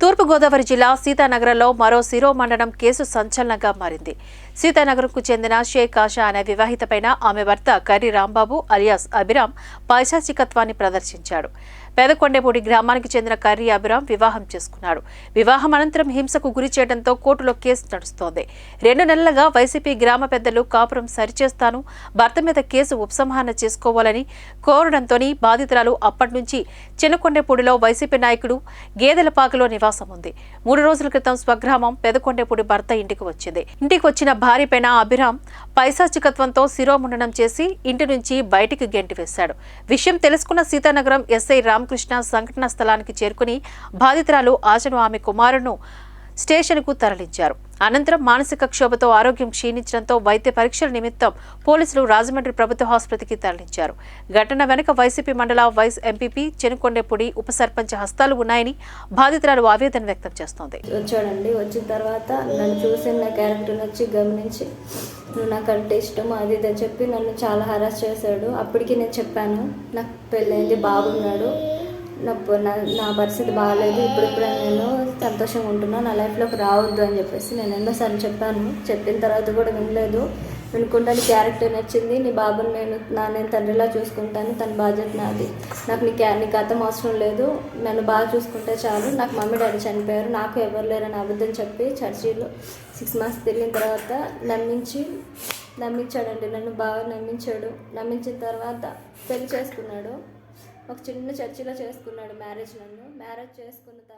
తూర్పుగోదావరి జిల్లా సీతానగరంలో మరో శిరోమండనం కేసు సంచలనంగా మారింది. సీతానగరంకు చెందిన షేక్ ఆషా అనే వివాహితపైన ఆమె భర్త కర్రీ రాంబాబు అలియాస్ అభిరామ్ పైశాచికత్వాన్ని ప్రదర్శించాడు. పేదకొండేపూడి గ్రామానికి చెందిన కర్రీ అభిరామ్ వివాహం చేసుకున్నాడు. వివాహం అనంతరం హింసకు గురి చేయడంతో కోర్టులో కేసు నడుస్తోంది. రెండు నెలలుగా వైసీపీ గ్రామ పెద్దలు కాపురం సరిచేస్తాను భర్త మీద కేసు ఉపసంహరణ చేసుకోవాలని కోరడంతో బాధితురాలు అప్పటి నుంచి చిన్నకొండేపూడిలో వైసీపీ నాయకుడు గేదెలపాకలో నివాసం ఉంది మూడు రోజుల క్రితం స్వగ్రామం పెదకొండేపూడి భర్త ఇంటికి వచ్చింది. ఇంటికి వచ్చిన భార్యపైన అభిరామ్ పైశాచికత్వంతో శిరోముండనం చేసి ఇంటి నుంచి బయటికి గెంటివేశాడు. విషయం తెలుసుకున్న సీతానగరం ఎస్ఐ రామకృష్ణ సంఘటనా స్థలానికి చేరుకుని బాధితురాలు ఆశను ఆమె కుమారును స్టేషన్కు తరలించారు. అనంతరం మానసిక క్షోభతో ఆరోగ్యం క్షీణించడంతో వైద్య పరీక్షల నిమిత్తం పోలీసులు రాజమండ్రి ప్రభుత్వ ఆసుపత్రికి తరలించారు. ఘటన వెనుక వైసీపీ మండల వైస్ ఎంపీపీ చెనుకొండేపూడి ఉప సర్పంచ్ హస్తాలు ఉన్నాయని బాధితురాలు ఆవేదన వ్యక్తం చేస్తోంది. చూడండి వచ్చిన తర్వాత నన్ను చూసి నా క్యారెక్టర్ వచ్చి గమనించి నువ్వు నాకు అంటే ఇష్టం అది ఇది చెప్పి నన్ను చాలా హరాస్ చేశాడు. అప్పటికి నేను చెప్పాను నాకు పెళ్ళైంది బాగున్నాడు నా ప- నా పరిస్థితి బాగాలేదు ఇప్పుడిప్పుడే నేను సంతోషంగా ఉంటున్నాను నా లైఫ్లోకి రావద్దు అని చెప్పేసి నేను ఎన్నోసార్లు చెప్పాను. చెప్పిన తర్వాత కూడా వినలేదు. వినుకుంటా నీ క్యారెక్టర్ నచ్చింది నీ బాబుని నేను నా నేను తండ్రిలా చూసుకుంటాను తన బాధ్యత నాది. నాకు నీ క్యా నీకు అర్థం అవసరం లేదు. నన్ను బాగా చూసుకుంటే చాలు. నాకు మమ్మీ డాడీ చనిపోయారు. నాకు ఎవరు లేరని అబద్ధం చెప్పి చర్చిలో సిక్స్ మంత్స్ తిరిగిన తర్వాత నమ్మించి నమ్మించాడండి. నన్ను బాగా నమ్మించాడు. నమ్మించిన తర్వాత పెళ్ళి చేసుకున్నాడు. ఒక చిన్న చర్చిలో చేసుకున్నాడు మ్యారేజ్ నన్ను. మ్యారేజ్ చేసుకున్న తర్వాత